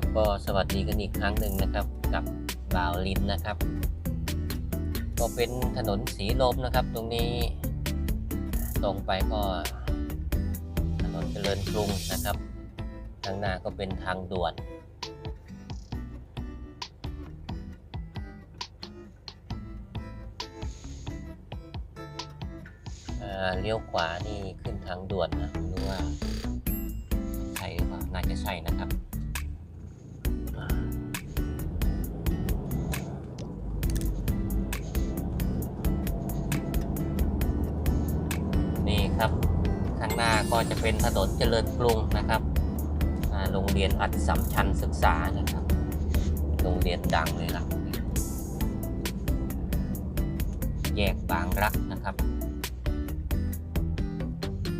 ครับ ก็สวัสดีกันอีกครั้งหนึ่งนะครับ กับบ่าวลินนะครับ ก็เป็นถนนสีลมนะครับ ตรงนี้ตรงไปก็ถนนเจริญกรุงนะครับทางหน้าก็เป็นทางด่วนเลี้ยวขวานี่ขึ้นทางด่วนนะรู้ว่าใช่หรือเปล่าน่าจะใช่นะครับ ครับ ข้างหน้าก็จะเป็นถนนเจริญกรุงนะครับโรงเรียนอัดสัมชัญศึกษานะครับ โรงเรียนดังเลยล่ะ แยกบางรักนะครับ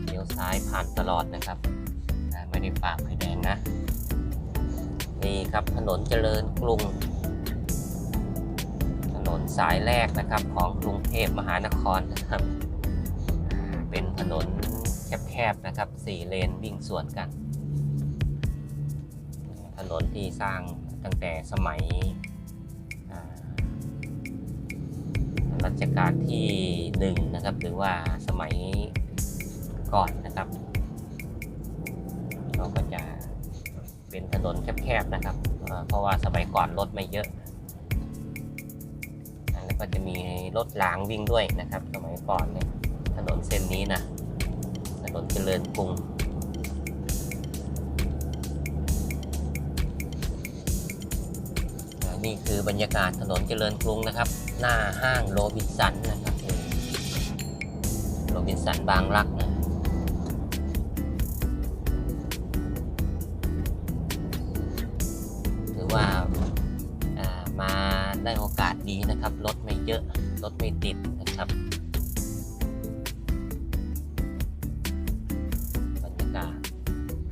เลี้ยวซ้ายผ่านตลอดนะครับ ไม่ได้ฝ่าไฟแดงนะ นี่ครับถนนเจริญกรุง ถนนสายแรกนะครับของกรุงเทพมหานครนะครับ เป็นถนนแคบๆนะครับสี่เลนวิ่งสวนกัน ถนนที่สร้างตั้งแต่สมัยรัชกาลที่หนึ่งนะครับหรือว่าสมัยก่อนนะครับเราก็จะเป็นถนนแคบๆนะครับ เพราะว่าสมัยก่อนรถไม่เยอะ แล้วก็จะมีรถรางวิ่งด้วยนะครับ สมัยก่อนเนี่ย นนเส้นนี้นะถนนเจริญกรุงนี่คือบรรยากาศถนนเจริญกรุงนะครับ หน้าห้างโรบินสันนะครับโรบินสันบางรักนะถือว่ามาได้โอกาสดีนะครับ รถไม่เยอะ รถไม่ติดนะครับ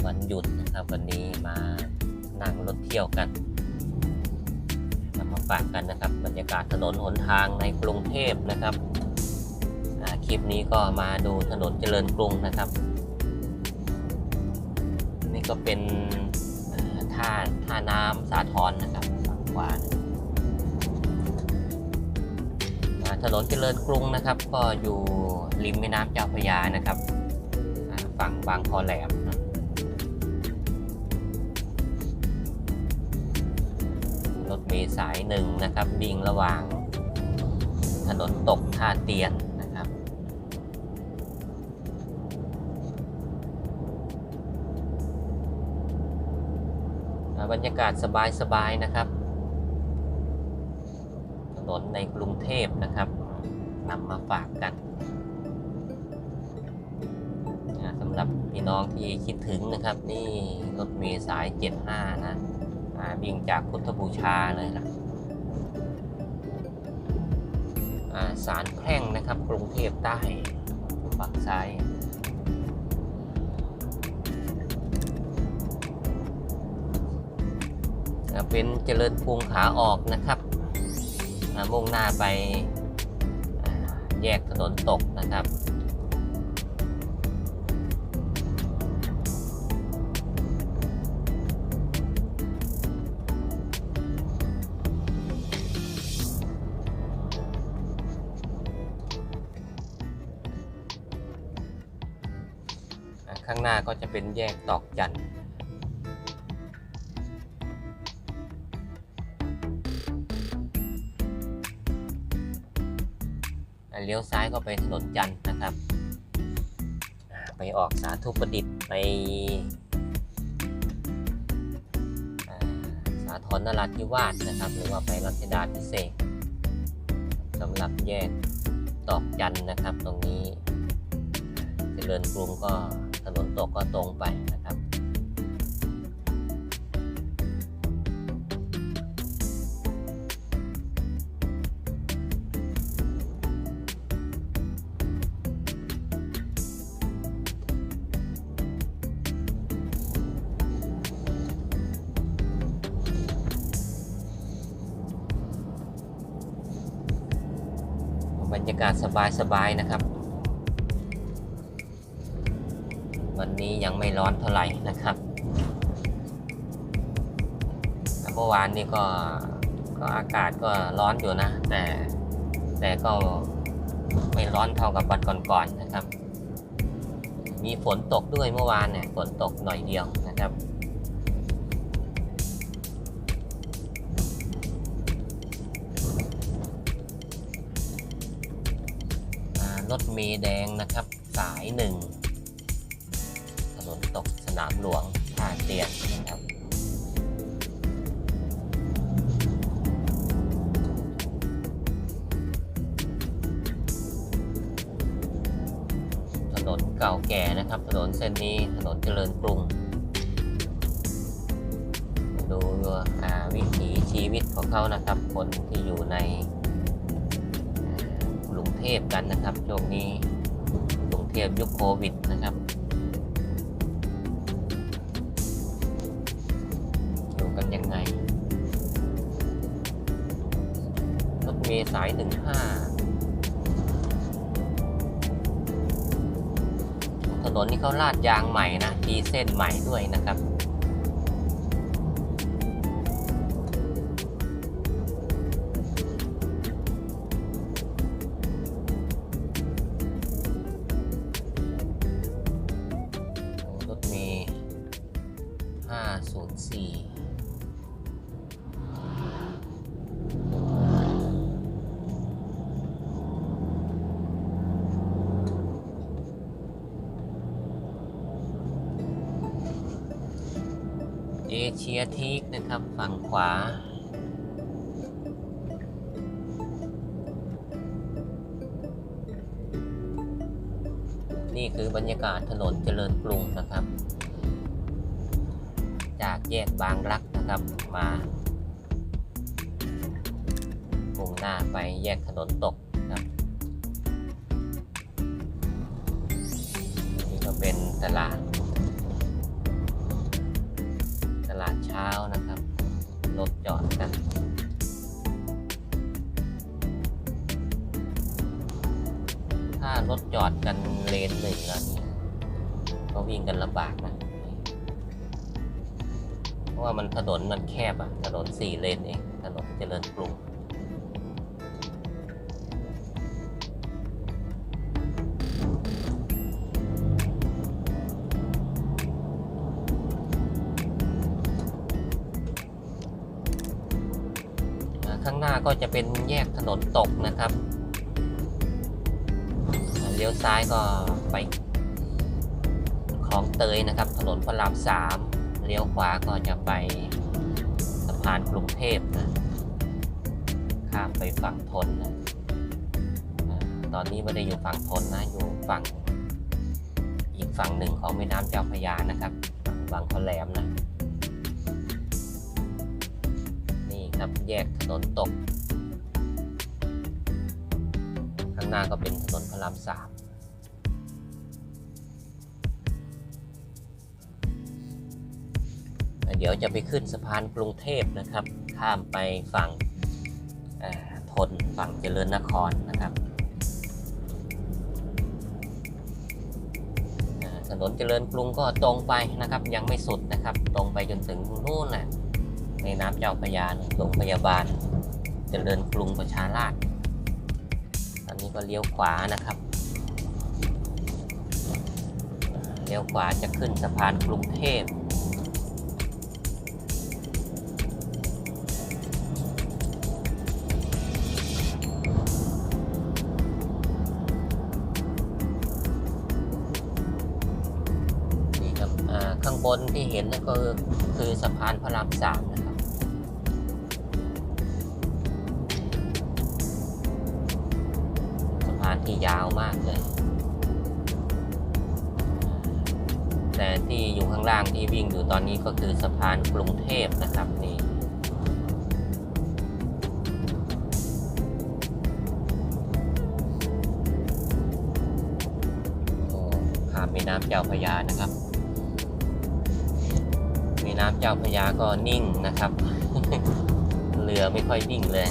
วันหยุดนะครับวันนี้มานั่งรถเที่ยวกันนำมาฝากกันนะครับ บรรยากาศถนนหนทางในกรุงเทพนะครับคลิปนี้ก็มาดูถนนเจริญกรุงนะครับ นี่ก็เป็นท่าท่าน้ำสาทรนะครับฝั่งขวาถนนเจริญกรุงนะครับ ก็อยู่ริมแม่น้ำเจ้าพระยานะครับฝั่งบางคอแหลม สายหนึ่งนะครับวิ่งระหว่างถนนตกท่าเตียนนะครับ บรรยากาศสบายๆนะครับ ถนนในกรุงเทพนะครับนำมาฝากกันสำหรับพี่น้องที่คิดถึงนะครับ นี่รถเมล์สาย 75 นะอ่า วิ่งจากพุทธบูชาเลยล่ะสารแพร่งนะครับกรุงเทพใต้ฝั่งซ้ายเป็นเจริญกรุงขาออกนะครับมุ่งหน้าไปแยกถนนตกนะครับ หน้าก็จะเป็นแยกตอกจันทร์เลี้ยวซ้ายก็ไปถนนจันทร์นะครับ ไปออกสาธุประดิษฐ์ไปสาธรนราธิวาสนะครับ หรือว่าไปรัชดาพิเศษสำหรับแยกตอกจันทร์นะครับตรงนี้เจริญกรุงก็ ถนนตกก็ตรงไปนะครับบรรยากาศสบายๆนะครับ วันนี้ยังไม่ร้อนเท่าไหร่นะครับเมื่อวานนี่ก็ก็อากาศก็ร้อนอยู่นะ แต่แต่ก็ไม่ร้อนเท่ากับวันก่อนๆนะครับ มีฝนตกด้วยเมื่อวานเนี่ยฝนตกหน่อยเดียวนะครับรถเมล์แดงนะครับ สายหนึ่ง ตกสนามหลวงท่าเตียนนะครับถนนเก่าแก่นะครับ ถนนเส้นนี้ถนนเจริญกรุง ดูวิถีชีวิตของเขานะครับ คนที่อยู่ในกรุงเทพกันนะครับช่วงนี้กรุงเทพยุคโควิดนะครับ เมสายหนึ่งห้าถนนนี้เขาลาดยางใหม่นะทีเส้นใหม่ด้วยนะครับ เชียทีกนะครับ ฝั่งขวา นี่คือบรรยากาศถนนเจริญกรุงนะครับ จากแยกบางรักนะครับมามุ่งหน้าไปแยกถนนตกนะครับนี่ก็เป็นตลาด ถจอดกันถ้ารถจอดกันเลนหนึ่งแล้วนี่ก็วิ่งกันลำบากนะ เพราะว่ามันถนนมันแคบอะถนนสี่เลนเอง ถนนเจริญกรุง น้าก็จะเป็นแยกถนนตกนะครับเลี้ยวซ้ายก็ไปคลองเตยนะครับ ถนนพระรามสามเลี้ยวขวาก็จะไปสะพานกรุงเทพนะข้ามไปฝั่งทนนะตอนนี้ไม่ได้อยู่ฝั่งทนนะอยู่ฝั่งอีกฝั่งหนึ่งของแม่น้ำเจ้าพระยานะครับฝั่งบางขอแหลมนะ ครับ แยกถนนตก ข้างหน้าก็เป็นถนนพระรามสามเดี๋ยวจะไปขึ้นสะพานกรุงเทพนะครับ ข้ามไปฝั่งทนฝั่งเจริญนครนะครับถนนเจริญกรุงก็ตรงไปนะครับ ยังไม่สุดนะครับ ตรงไปจนถึงนู่นแหละ ในน้ำเจ้าพยานโรงพยาบาลเจริญกรุงประชาราษฎร์ตอนนี้ก็เลี้ยวขวานะครับ เลี้ยวขวาจะขึ้นสะพานกรุงเทพ บนที่เห็นนั่นก็คือสะพานพระรามสามนะครับ สะพานที่ยาวมากเลย แต่ที่อยู่ข้างล่างที่วิ่งอยู่ตอนนี้ก็คือสะพานกรุงเทพนะครับนี่ข้ามแม่น้ำเจ้าพระยานะครับ น้ำเจ้าพยาก็นิ่งนะครับ เรือไม่ค่อยนิ่งเลย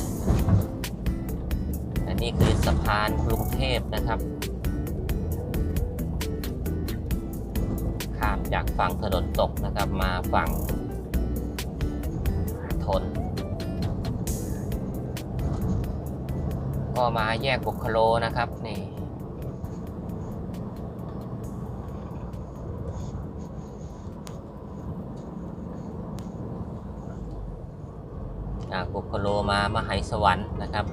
อันนี้คือสะพานกรุงเทพนะครับ ข้ามจากฝั่งถนนตกนะครับมาฝั่งทนก็มาแยกบุคโลนะครับนี่ จากบุคโลมามหายสวรรค์นะครับ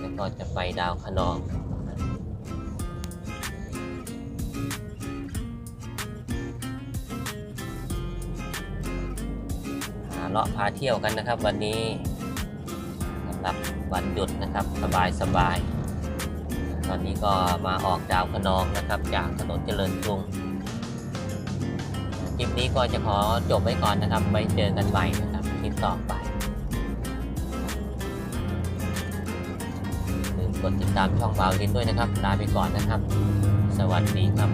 แล้วก็จะไปดาวคะนองหาเลาะพาเที่ยวกันนะครับวันนี้สำหรับวันหยุดนะครับสบายสบาย ตอนนี้ก็มาออกดาวขนองนะครับ จากถนนเจริญกรุงคลิปนี้ก็จะขอจบไว้ก่อนนะครับไว้เจอกันใหม่นะครับคลิปต่อไปลืมกดติดตามช่องบาวลินด้วยนะครับลาไปก่อนนะครับ สวัสดีครับ